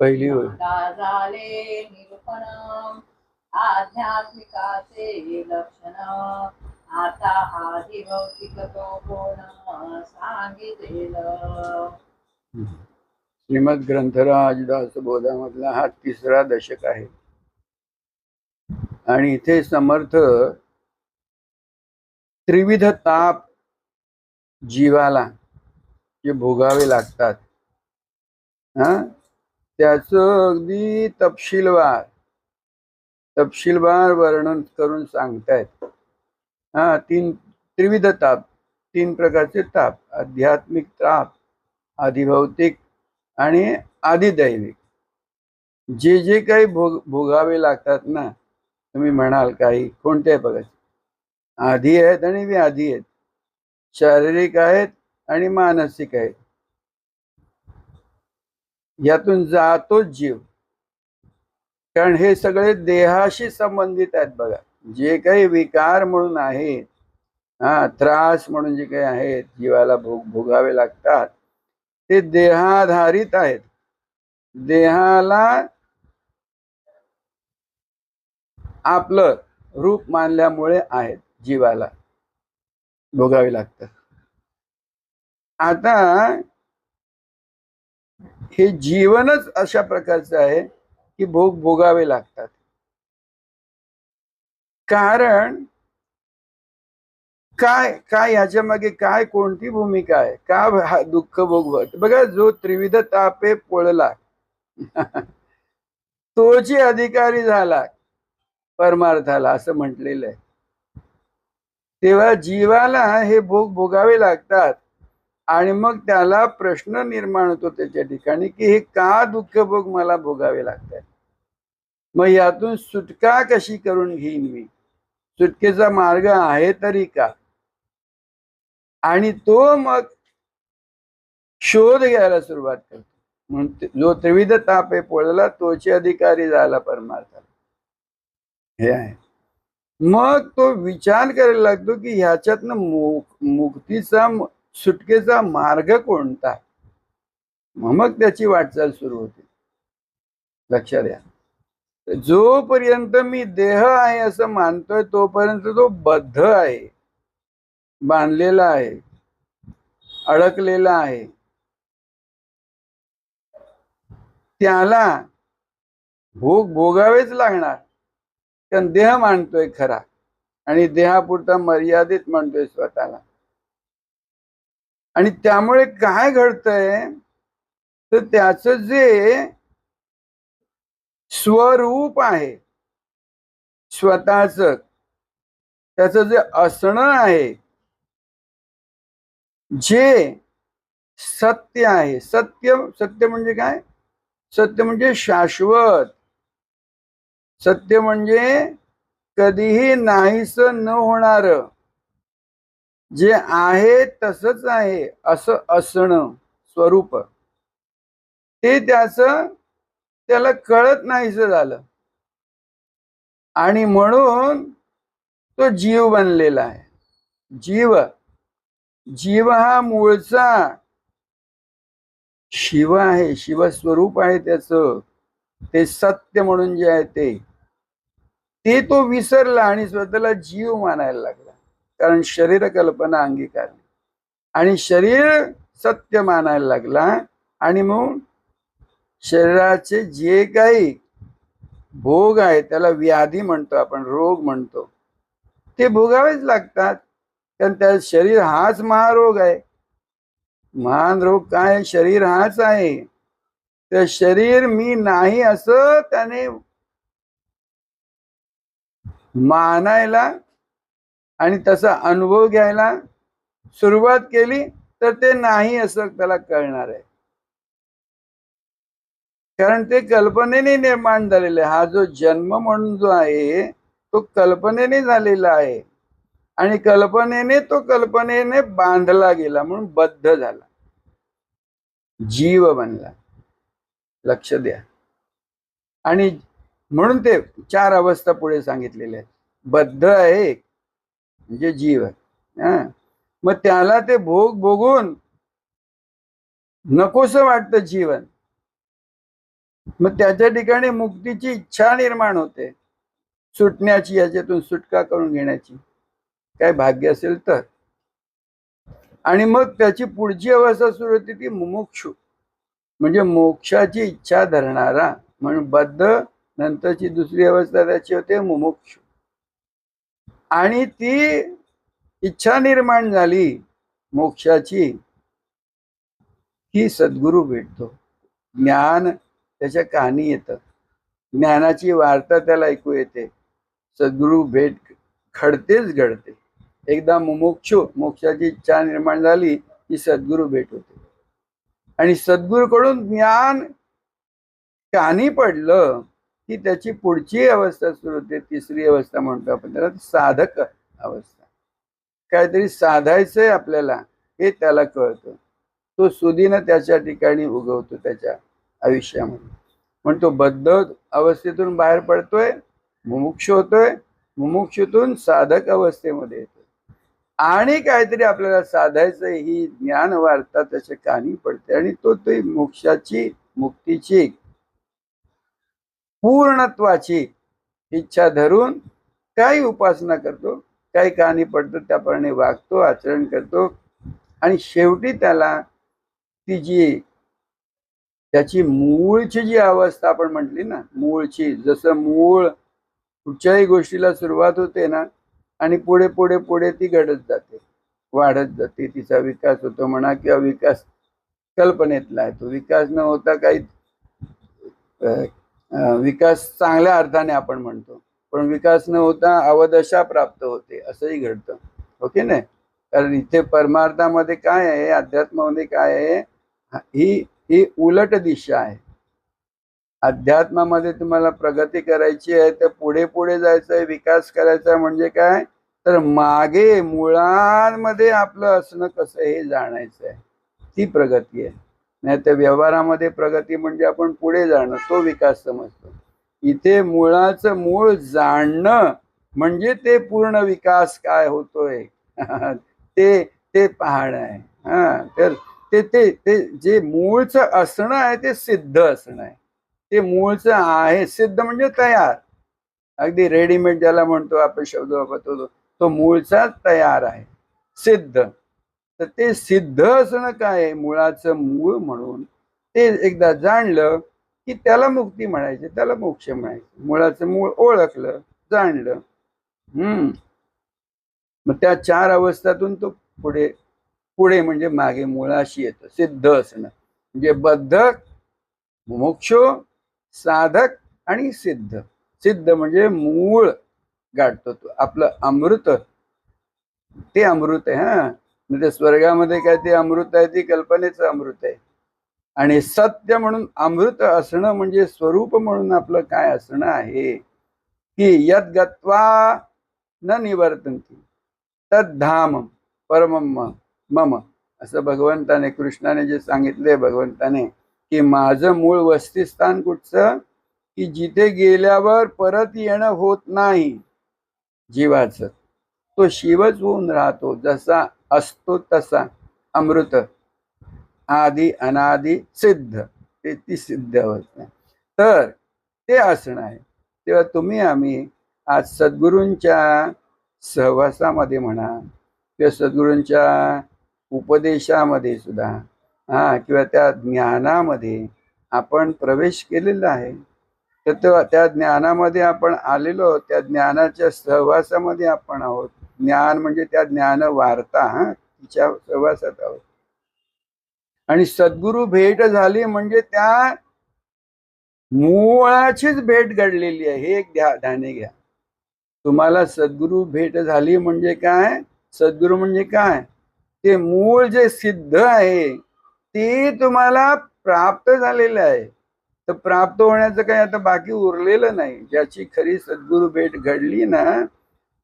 पहिली होय. झाले निरूपण आध्यात्मिकाचे लक्षण आता आधी भौतिक तो कोण सांगितलेल श्रीमद दासबोधामधला हा तिसरा दशक आहे. आणि इथे समर्थ त्रिविध ताप जीवाला जे भोगावे लागतात. हा? त्याचं अगदी तपशीलवार तपशीलवार वर्णन करून सांगतायत. हा तीन त्रिविध ताप तीन प्रकारचे ताप आध्यात्मिक ताप आधिभौतिक आणि आदिदैविक जे जे काही भोग भोगावे लागतात ना तुम्ही म्हणाल काही कोणते बघा. आधी आहेत आणि व्याधी आहेत. शारीरिक आहेत आणि मानसिक आहेत. यातून जातोच जीव. कारण हे सगळे देहाशी संबंधित आहेत बघा. जे काही विकार म्हणून आहेत हा त्रास म्हणून जे काही आहेत जीवाला भोग भोगावे लागतात ते देहाधारित आहेत. देहाला आपलं रूप मानल्यामुळे आहेत जीवाला भोगावे लागतात. आता हे जीवनच अशा प्रकारचं आहे की भोग भोगावे लागतात. कारण काय काय याच्या मागे काय कोणती भूमिका आहे? का हा दुःख भोगवत बघा जो त्रिविध तापे पोळला तोची अधिकारी झाला परमार्थाला असं म्हटलेलं आहे. तेव्हा जीवाला हे भोग भोगावे लागतात. आणि मग त्याला प्रश्न निर्माण होतो त्याच्या ठिकाणी की हे का दुःख भोग मला भोगावे लागतात मग यातून सुटका कशी करून घेईन मी? सुटकेचा मार्ग आहे तरी का? आणि तो मग शोध घ्यायला सुरुवात करतो. म्हणून जो त्रिविध ताप आहे पोळला तोचे अधिकारी झाला परमार्थाला. हे आहे. मग तो विचार करायला लागतो की ह्याच्यातनं मुक मुक्तीचा सुटकेचा मार्ग कोणता? मग त्याची वाटचाल सुरू होते. लक्षात घ्या. जोपर्यंत मी देह आहे असं मानतोय तोपर्यंत तो बद्ध आहे. बांधलेला आहे. अडकलेला आहे. त्याला भोग भोगावेच लागणार. कारण देह मानतोय खरा. आणि देहापुरता मर्यादित म्हणतोय स्वतःला. आणि त्यामुळे काय घडतंय? तर त्याचं जे स्वरूप आहे स्वतःच त्याचं जे असणं आहे जे सत्य आहे. सत्य सत्य म्हणजे काय? सत्य म्हणजे शाश्वत. सत्य म्हणजे कधीही नाहीस न होणार. जे आहे तसंच आहे असं असणं स्वरूप. ते त्याचं त्याला कळत नाहीस झालं. आणि म्हणून तो जीव बनलेला आहे. जीव जीव हा मूळचा शिव आहे शिवस्वरूप आहे त्याच. ते सत्य म्हणून जे आहे ते. ते तो विसरला आणि स्वतःला जीव मानायला लागला. कारण शरीर कल्पना अंगीकारली. आणि शरीर सत्य मानायला लागला आणि मग शरीराचे जे काही भोग आहे त्याला व्याधी म्हणतो आपण रोग म्हणतो ते भोगावेच लागतात. कारण त्या शरीर हाच महारोग आहे. महान रोग काय? शरीर हाच आहे. तर शरीर मी नाही असं त्याने मानायला आणि तसा अनुभव घ्यायला सुरुवात केली तर ते नाही असं त्याला कळणार आहे. कारण ते कल्पनेने निर्माण झालेलं आहे हा जो जन्म म्हणून जो आहे तो कल्पनेने झालेला आहे. आणि कल्पनेने तो कल्पनेने बांधला गेला म्हणून बद्ध झाला. जीव बनला. लक्ष द्या. आणि म्हणून ते चार अवस्था पुढे सांगितलेल्या आहेत. बद्ध आहे म्हणजे जीव हा. मग त्याला ते भोग भोगून नकोस वाटतं जीवन. मग त्याच्या ठिकाणी मुक्तीची इच्छा निर्माण होते. सुटण्याची याच्यातून सुटका करून घेण्याची. काय भाग्य असेल तर. आणि मग त्याची पुढची अवस्था सुरू होती ती मुमुक्षु. म्हणजे मोक्षाची इच्छा धरणारा. म्हणून बद्ध नंतरची दुसरी अवस्था त्याची होते मुमुक्षु. आणि ती इच्छा निर्माण झाली मोक्षाची ही सद्गुरू भेटतो. ज्ञान त्याच्या कहाणी येतं. ज्ञानाची वार्ता त्याला ऐकू येते. सद्गुरू भेट घडतेच घडते. एकदा मोक्ष मोक्षाची इच्छा निर्माण झाली की सद्गुरू भेट होते. आणि सद्गुरूकडून ज्ञान कानी पडलं की त्याची पुढची अवस्था सुरू होते तिसरी अवस्था म्हणतो आपण त्याला साधक अवस्था. काहीतरी साधायचंय आपल्याला हे त्याला कळतं. तो सुदीनं त्याच्या ठिकाणी उगवतो त्याच्या आयुष्यामध्ये. पण तो बद्ध अवस्थेतून बाहेर पडतोय मुमुक्ष होतोय मुमुक्षतून साधक अवस्थेमध्ये येतो आणि काहीतरी आपल्याला साधायचं ही ज्ञान वार्ता त्याच्या कानी पडते आणि तो ते मोक्षाची मुक्तीची पूर्णत्वाची इच्छा धरून काही उपासना करतो काही कहाणी पडतो त्याप्रमाणे वागतो आचरण करतो. आणि शेवटी त्याला ती जी त्याची मूळची जी अवस्था आपण म्हटली ना मूळची जसं मूळ कुठच्याही गोष्टीला सुरुवात होते ना आणि पुढे पुढे पुढे ती घडत जाते वाढत जाते. तिचा विकास होतो म्हणा किंवा विकास कल्पनेतला आहे तो. विकास न होता काही विकास चांगल्या अर्थाने आपण म्हणतो. पण विकास न होता अवदशा प्राप्त होते असंही घडतं. ओके ना? कारण इथे परमार्थामध्ये काय आहे अध्यात्मामध्ये काय आहे ही ही उलट दिशा आहे. अध्यात्मामध्ये तुम्हाला प्रगती करायची आहे तर पुढे पुढे जायचं आहे विकास करायचा म्हणजे काय? तर मागे मुळांमध्ये आपलं असणं कसं हे जाणायचं आहे. ती प्रगती आहे. नाही तर व्यवहारामध्ये प्रगती म्हणजे आपण पुढे जाणं तो विकास समजतो. इथे मुळाचं मूळ जाणणं म्हणजे ते पूर्ण विकास काय होतोय? ते ते पाहणं आहे. हा तर ते ते ते जे मूळचं असणं आहे ते सिद्ध असणं आहे. ते मूळचं आहे सिद्ध म्हणजे तयार. अगदी रेडीमेड ज्याला म्हणतो आपण शब्द वापरतो तो मूळचा तयार आहे. सिद्ध. तर ते सिद्ध असणं काय आहे? मुळाचं मूळ म्हणून. ते एकदा जाणलं की त्याला मुक्ती म्हणायची त्याला मोक्ष म्हणायचे. मुळाचं मूळ ओळखलं जाणलं. हम्म. मग त्या चार अवस्थातून तो पुढे पुढे म्हणजे मागे मुळाशी येतो. सिद्ध असणं. म्हणजे बद्धक मोक्ष साधक आणि सिद्ध. सिद्ध म्हणजे मूळ गाठतो तो. आपलं अमृत. ते अमृत आहे हा. म्हणजे स्वर्गामध्ये काय ते अमृत आहे ती कल्पनेचं अमृत आहे. आणि सत्य म्हणून अमृत असणं म्हणजे स्वरूप म्हणून आपलं काय असणं आहे की यद गत्वा न निवर्तंती तद्धाम परमम मम. असं भगवंताने कृष्णाने जे सांगितले भगवंताने की माझं मूळ वस्तीस्थान कुठचं? की जिथे गेल्यावर परत येणं होत नाही जीवाचं. तो शिवच होऊन राहतो जसा असतो तसा. अमृत. आदी अनादी सिद्ध. ते ती सिद्ध अवस्था तर ते असणं आहे. तेव्हा तुम्ही आम्ही आज सद्गुरूंच्या सहवासामध्ये म्हणा किंवा सद्गुरूंच्या उपदेशामध्ये सुद्धा हा किंवा त्या ज्ञानामध्ये आपण प्रवेश केलेला आहे. तर त्या ज्ञानामध्ये आपण आलेलो त्या ज्ञानाच्या सहवासामध्ये आपण आहोत. ज्ञान म्हणजे त्या ज्ञान वार्ता हा तिच्या सहवासात आहोत आणि सद्गुरू भेट झाली म्हणजे त्या मुळाचीच भेट घडलेली आहे. हे एक ध्या ध्याने घ्या. तुम्हाला सद्गुरू भेट झाली म्हणजे काय? सद्गुरू म्हणजे काय? ते मूळ जे सिद्ध आहे ते तुम्हाला प्राप्त झालेलं आहे. तर प्राप्त होण्याचं काही आता बाकी उरलेलं नाही. ज्याची खरी सद्गुरू भेट घडली ना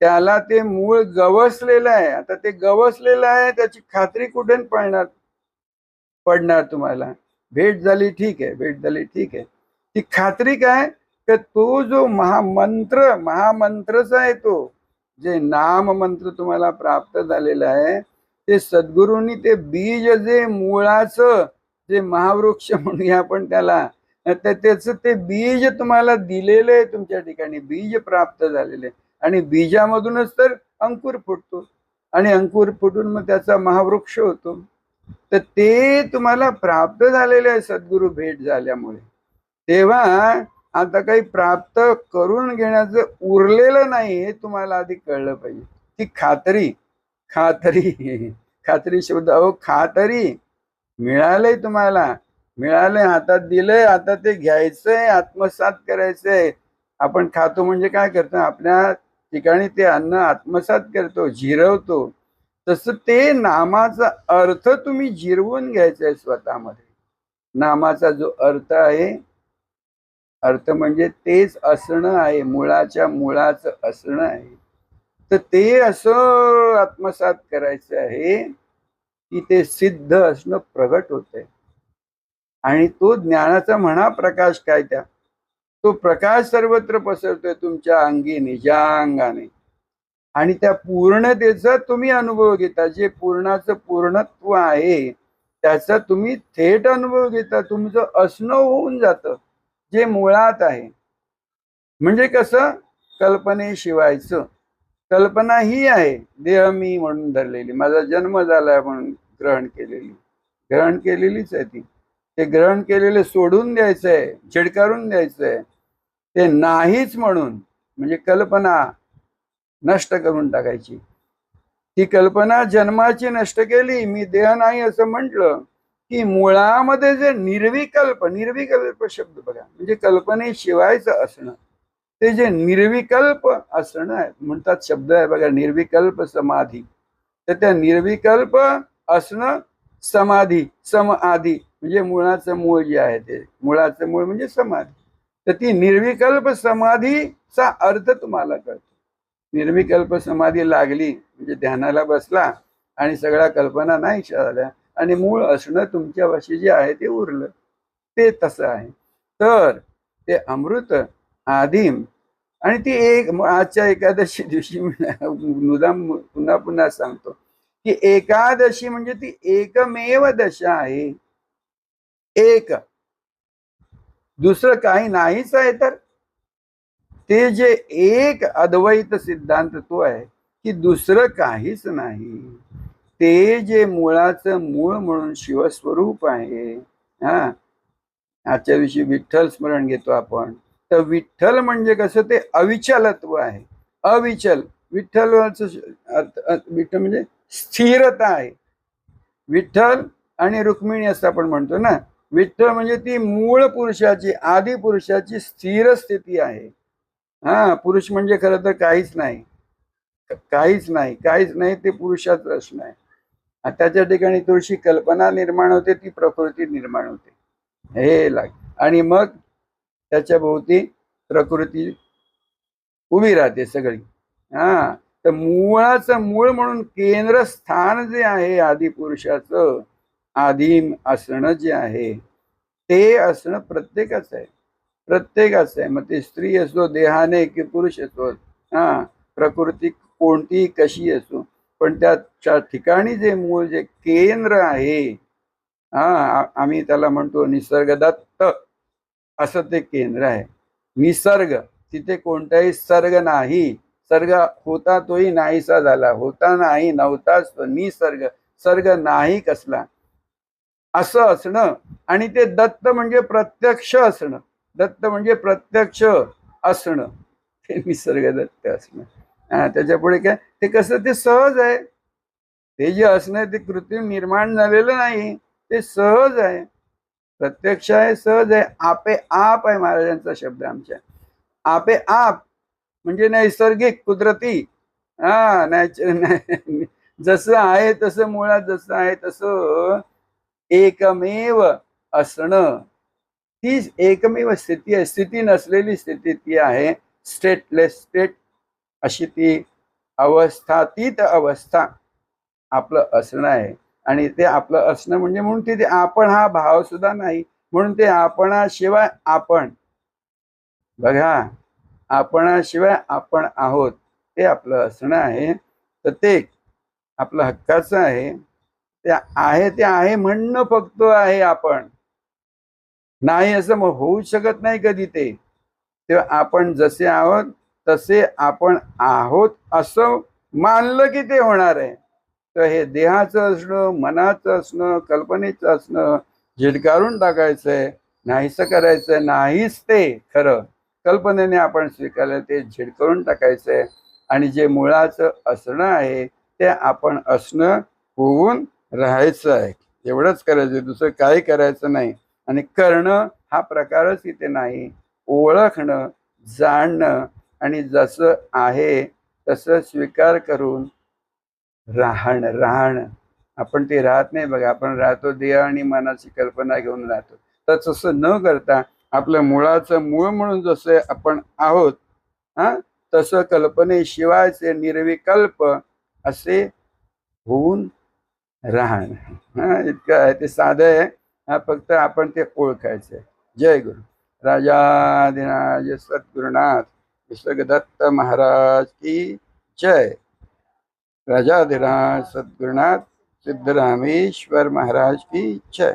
त्याला ते मूळ गवसलेलं आहे. आता ते गवसलेलं आहे त्याची खात्री कुठे पडणार पडणार तुम्हाला. भेट झाली ठीक आहे भेट झाली ठीक आहे. ती खात्री काय? तर तो जो महामंत्र महामंत्रच आहे तो जे नाम मंत्र तुम्हाला प्राप्त झालेला आहे ते सद्गुरूंनी ते बीज जे मुळाचं जे महावृक्ष म्हणूया आपण त्याला त्याचं ते बीज तुम्हाला दिलेलं आहे तुमच्या ठिकाणी बीज प्राप्त झालेले आणि बीजामधूनच तर अंकुर फुटतो. आणि अंकुर फुटून मग त्याचा महावृक्ष होतो. तर ते तुम्हाला प्राप्त झालेले आहे सद्गुरू भेट झाल्यामुळे. तेव्हा आता काही प्राप्त करून घेण्याचं उरलेलं नाही हे तुम्हाला आधी कळलं पाहिजे. ती खात्री खात्री खात्री शब्द अहो खात्री मिळालंय तुम्हाला. मिळालंय हातात दिलंय आता ते घ्यायचंय आत्मसात करायचंय. आपण खातो म्हणजे काय करतो? आपल्या ठिकाणी ते अन्न आत्मसात करतो जिरवतो तसं ते नामाचा अर्थ तुम्ही जिरवून घ्यायचा आहे स्वतःमध्ये. नामाचा जो अर्थ आहे अर्थ म्हणजे तेच असणं आहे मुळाच्या मुळाचं असणं आहे. तर ते असं आत्मसात करायचं आहे की ते सिद्ध असणं प्रगट होत आणि तो ज्ञानाचा म्हणा प्रकाश काय त्या? तो प्रकाश सर्वत्र पसरतोय तुमच्या अंगी निजांगाने. आणि त्या पूर्णतेचा तुम्ही अनुभव घेता. जे पूर्णाचं पूर्णत्व आहे त्याचा तुम्ही थेट अनुभव घेता. तुमचं असणं होऊन जातं जे मुळात आहे. म्हणजे कसं? कल्पनेशिवायचं. कल्पना ही आहे. देह मी म्हणून धरलेली. माझा जन्म झालाय म्हणून ग्रहण केलेली. ग्रहण केलेलीच आहे ती. ते ग्रहण केलेले सोडून द्यायचंय चिडकारून द्यायचंय. ते नाहीच म्हणून म्हणजे कल्पना नष्ट करून टाकायची. ती कल्पना जन्माची नष्ट केली मी देह नाही असं म्हटलं की मुळामध्ये जे निर्विकल्प निर्विकल्प शब्द बघा म्हणजे कल्पनेशिवायचं असणं. ते जे निर्विकल्प असणं आहे म्हणतात शब्द आहे बघा निर्विकल्प समाधी. तर त्या निर्विकल्प असणं समाधी सम आधी. म्हणजे मुळाचं मूळ जे आहे ते मुळाचं मूळ म्हणजे समाधी. तर ती निर्विकल्प समाधीचा अर्थ तुम्हाला कळतो. निर्विकल्प समाधी लागली म्हणजे ध्यानाला बसला आणि सगळ्या कल्पना नाही झाल्या आणि मूळ असणं तुमच्या वशी जे आहे ते उरलं. ते तसं आहे. तर ते अमृत आदिम आणि ती एक आजच्या एकादशी दिवशी मुदाम पुन्हा पुन्हा सांगतो की एकादशी म्हणजे ती एकमेव दशा आहे. एक. दुसरं काही नाहीच आहे तर? ते जे एक अद्वैत सिद्धांत तो आहे की दुसरं काहीच नाही. ते जे मुळाचं मूळ म्हणून शिवस्वरूप आहे हा. आजच्या दिवशी विठ्ठल स्मरण घेतो आपण. तर विठ्ठल म्हणजे कसं? ते अविचलत्व आहे. अविचल. विठ्ठलाचं विठ्ठल म्हणजे स्थिरता आहे. विठ्ठल आणि रुक्मिणी असं आपण म्हणतो ना. विठ्ठल म्हणजे ती मूळ पुरुषाची आदी पुरुषाची स्थिर स्थिती आहे. हा पुरुष म्हणजे खरं तर काहीच नाही. काहीच नाही काहीच नाही ते पुरुषाच रचना आहे. त्याच्या ठिकाणी थोडीशी कल्पना निर्माण होते ती प्रकृती निर्माण होते. हे लाग आणि मग त्याच्या भोवती प्रकृती उभी राहते सगळी. हा तर मुळाचं मूळ म्हणून केंद्रस्थान जे आहे आदिपुरुषाचं आदिम असणं जे आहे ते असणं प्रत्येकाचं आहे. प्रत्येकाचं आहे. मग ते स्त्री असो देहाने की पुरुष असो हा प्रकृती कोणतीही कशी असो पण त्याच्या ठिकाणी जे मूळ जे केंद्र आहे हा आम्ही त्याला म्हणतो निसर्गदत्त असं ते केंद्र आहे. निसर्ग तिथे कोणताही सर्ग नाही. सर्ग होता तोही नाहीसा झाला. होता नाही नव्हताच तो निसर्ग. सर्ग नाही कसला. असं असणं. आणि ते दत्त म्हणजे प्रत्यक्ष असणं. दत्त म्हणजे प्रत्यक्ष असणं. ते निसर्ग दत्त असणं त्याच्यापुढे काय? ते कसं? ते सहज आहे. ते जे असणं ते कृत्रिम निर्माण झालेलं नाही. ते सहज आहे. प्रत्यक्ष आहे सहज आहे. आपे आप आहे महाराजांचा शब्द आमच्या. आपे आप म्हणजे नैसर्गिक कुदरती. हा नॅच जसं आहे तसं मुळात जसं आहे तसं एकमेव असणं. ती एकमेव स्थिती आहे. स्थिती नसलेली स्थिती ती आहे. स्टेटलेस स्टेट अशी ती अवस्था तीत अवस्था आपलं असणं आहे. आणि ते आपलं असणं म्हणजे म्हणून तिथे आपण हा भाव सुद्धा नाही. म्हणून ते आपणाशिवाय आपण बघा आपणाशिवाय आपण आहोत. ते आपलं असणं आहे. तर ते आपलं हक्काचं आहे. ते आहे ते आहे म्हणणं फक्त आहे आपण. नाही असं होऊ शकत नाही कधी ते. तेव्हा आपण जसे आहोत तसे आपण आहोत असं मानलं की ते होणार आहे. तर हे देहाचं असणं मनाचं असणं कल्पनेचं असणं झिडकारून टाकायचंय नाहीसं करायचं नाहीच ते खरं. कल्पनेने आपण स्वीकारलं ते झिडकारून टाकायचंय. आणि जे मुळाचं असणं आहे ते आपण असणं होऊन राहायचं आहे. एवढंच करायचं दुसरं काही करायचं नाही. आणि करणं हा प्रकारच इथे नाही. ओळखणं जाणणं आणि जसं आहे तसं स्वीकार करून राहणं राहणं. आपण ते राहत नाही बघा. आपण राहतो देह आणि मनाची कल्पना घेऊन राहतो. तर तसं न करता आपलं मुळाचं मूळ म्हणून जसं आपण आहोत हा तसं कल्पनेशिवायचे निर्विकल्प असे होऊन राहणं हा इतकं आहे ते साधं आहे हा फक्त आपण ते ओळखायचं आहे जय गुरु राजाधिराज सद्गुरुनाथ विसर्गदत्त महाराज की जय राजाधिराज सद्गुरुनाथ सिद्धरामेश्वर महाराज की जय